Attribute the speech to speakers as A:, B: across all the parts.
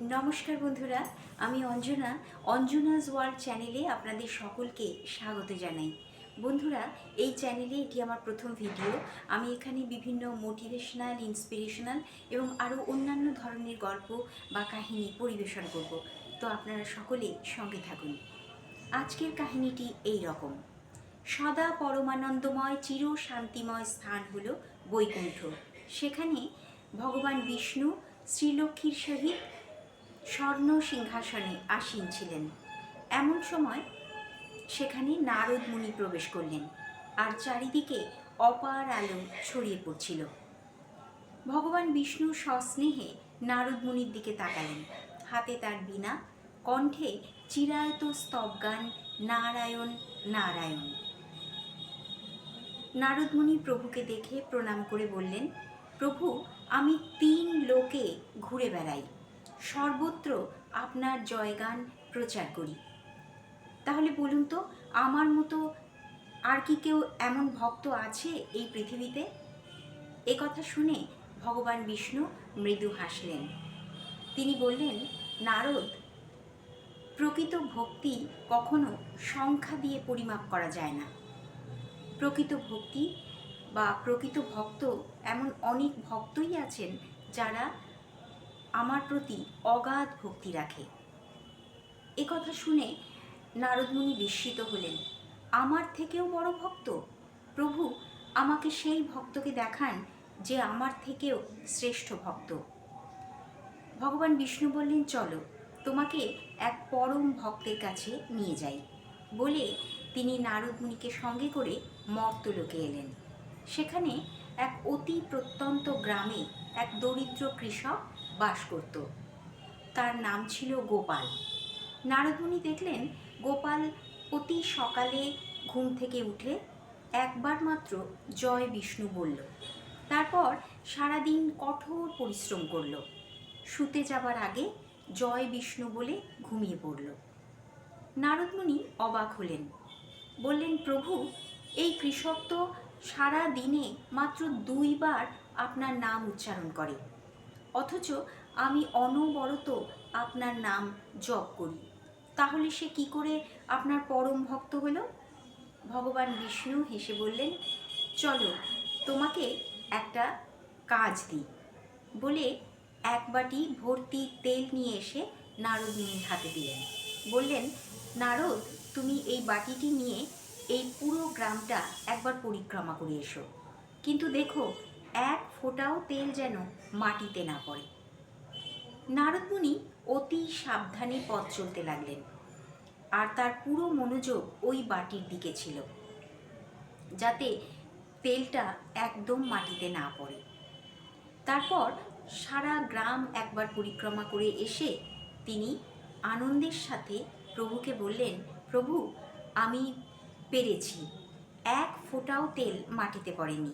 A: নমস্কার বন্ধুরা, আমি অঞ্জনা, অঞ্জনাস ওয়ার্ল্ড চ্যানেলে আপনাদের সকলকে স্বাগত জানাই। বন্ধুরা, এই চ্যানেলে এটি আমার প্রথম ভিডিও। আমি এখানে বিভিন্ন মোটিভেশনাল ইন্সপিরেশনাল এবং আরও অন্যান্য ধরনের গল্প বা কাহিনী পরিবেশন করব। তো আপনারা সকলে সঙ্গে থাকুন। আজকের কাহিনীটি এই রকম। সদা পরমানন্দময়, চির শান্তিময় স্থান হল বৈকুণ্ঠ। সেখানে ভগবান বিষ্ণু, শ্রীলক্ষ্মীর সহিত স্বর্ণ সিংহাসনে আসীন ছিলেন। এমন সময় সেখানে নারদ মুনি প্রবেশ করলেন আর চারিদিকে অপার আলো ছড়িয়ে পড়ছিল। ভগবান বিষ্ণু সস্নেহে নারদ মুনির দিকে তাকালেন। হাতে তার বীণা, কণ্ঠে চিরায়ত স্তবগান নারায়ণ নারায়ণ। নারদমুনি প্রভুকে দেখে প্রণাম করে বললেন, প্রভু, আমি তিন লোকে ঘুরে বেড়াই। সর্বত্র আপনার জয়গান প্রচার করি। তাহলে বলুন তো, আমার মতো আর কি কেউ এমন ভক্ত আছে এই পৃথিবীতে? এ কথা শুনে ভগবান বিষ্ণু মৃদু হাসলেন। তিনি বললেন, নারদ, প্রকৃত ভক্তি কখনো সংখ্যা দিয়ে পরিমাপ করা যায় না। প্রকৃত ভক্তি বা প্রকৃত ভক্ত এমন অনেক ভক্তই আছেন যারা আমার প্রতি অগাধ ভক্তি রাখে। এ কথা শুনে নারদমুনি বিস্মিত হলেন। আমার থেকেও বড় ভক্ত? প্রভু, আমাকে সেই ভক্তকে দেখান যে আমার থেকেও শ্রেষ্ঠ ভক্ত। ভগবান বিষ্ণু বললেন, চলো, তোমাকে এক পরম ভক্তের কাছে নিয়ে যাই। বলে তিনি নারদমুনিকে সঙ্গে করে মর্তলোকে এলেন। সেখানে এক অতি প্রত্যন্ত গ্রামে এক দরিদ্র কৃষক বাস করত। তার নাম ছিল গোপাল। নারদমুনি দেখলেন গোপাল অতি সকালে ঘুম থেকে উঠে একবার মাত্র জয় বিষ্ণু বলল, তারপর সারাদিন কঠোর পরিশ্রম করল। শুতে যাবার আগে জয় বিষ্ণু বলে ঘুমিয়ে পড়ল। নারদমুনি অবাক হলেন, বললেন, প্রভু, এই কৃষক তো সারা দিনে মাত্র দুইবার আপনার নাম উচ্চারণ করে। অথচ আমি অনবরত আপনার নাম জপ করি। তাহলে সে কি করে আপনার পরম ভক্ত হলো? ভগবান বিষ্ণু হেসে বললেন, চলো, তোমাকে একটা কাজ দিই। বলে এক বাটি ভর্তি তেল নিয়ে এসে নারদিনীর হাতে দিলেন। বললেন, নারদ, তুমি এই বাটিটি নিয়ে এই পুরো গ্রামটা একবার পরিক্রমা করে এসো। কিন্তু দেখো এক ফোঁটাও তেল যেন মাটিতে না পড়ে। নারদমুনি অতি সাবধানে পথ চলতে লাগলেন, আর তার পুরো মনোযোগ ওই বাটির দিকে ছিল, যাতে তেলটা একদম মাটিতে না পড়ে। তারপর সারা গ্রাম একবার পরিক্রমা করে এসে তিনি আনন্দের সাথে প্রভুকে বললেন, প্রভু, আমি পেরেছি। এক ফোঁটাও তেল মাটিতে পড়েনি।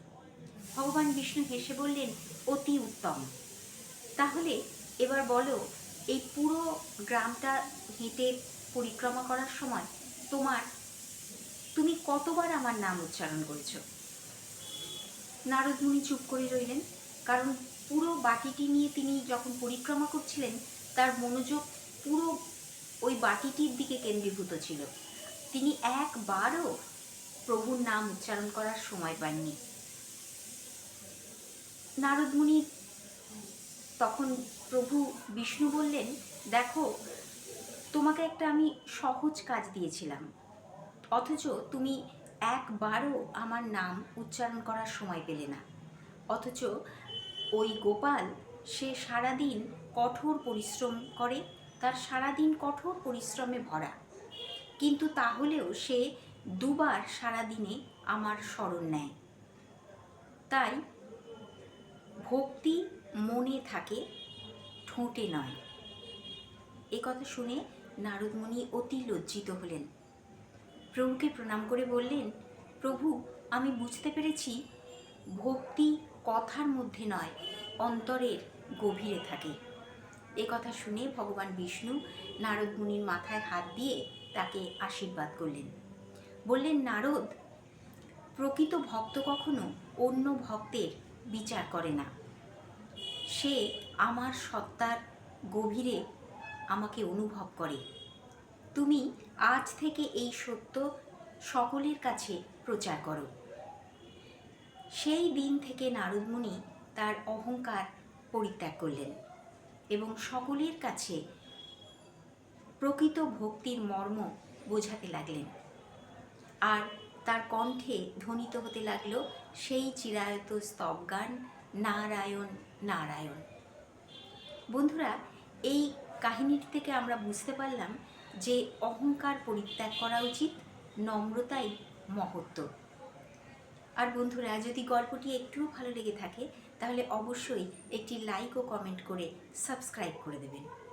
A: ভগবান বিষ্ণু হেসে বললেন, অতি উত্তম। তাহলে এবার বলো, এই পুরো গ্রামটা হেঁটে পরিক্রমা করার সময় তোমার, তুমি কতবার আমার নাম উচ্চারণ করেছ? নারদমুনি চুপ করে রইলেন, কারণ পুরো বাটিটি নিয়ে তিনি যখন পরিক্রমা করছিলেন, তার মনোযোগ পুরো ওই বাটিটির দিকে কেন্দ্রীভূত ছিল। তিনি একবারও প্রভুর নাম উচ্চারণ করার সময় পাননি। নারদমুনি তখন প্রভু বিষ্ণু বললেন, দেখো, তোমাকে একটা আমি সহজ কাজ দিয়েছিলাম। অথচ তুমি একবারও আমার নাম উচ্চারণ করার সময় পেলে না। অথচ ওই গোপাল, সে সারাদিন কঠোর পরিশ্রম করে, তার সারাদিন কঠোর পরিশ্রমে ভরা। কিন্তু তাহলেও সে দুবার সারাদিনে আমার স্মরণ নেয়। তাই ভক্তি মনে থাকে, ঠোঁটে নয়। এ কথা শুনে নারদমণি অতি লজ্জিত হলেন। প্রভুকে প্রণাম করে বললেন, প্রভু, আমি বুঝতে পেরেছি, ভক্তি কথার মধ্যে নয়, অন্তরের গভীরে থাকে। এ কথা শুনে ভগবান বিষ্ণু নারদমুনির মাথায় হাত দিয়ে তাকে আশীর্বাদ করলেন। বললেন, নারদ, প্রকৃত ভক্ত কখনো অন্য ভক্তের বিচার করে না। সে আমার সত্তার গভীরে আমাকে অনুভব করে। তুমি আজ থেকে এই সত্য সকলের কাছে প্রচার করো। সেই দিন থেকে নারদমুনি তার অহংকার পরিত্যাগ করলেন এবং সকলের কাছে প্রকৃত ভক্তির মর্ম বোঝাতে লাগলেন। আর তার কণ্ঠে ধ্বনিত হতে লাগল সেই চিরায়ত স্তব গান নারায়ণ নারায়ণ। বন্ধুরা, এই কাহিনীটি থেকে আমরা বুঝতে পারলাম যে অহংকার পরিত্যাগ করা উচিত, নম্রতাই মহত্ব। আর বন্ধুরা, যদি গল্পটি একটুও ভালো লেগে থাকে, তাহলে অবশ্যই একটি লাইক ও কমেন্ট করে সাবস্ক্রাইব করে দেবেন।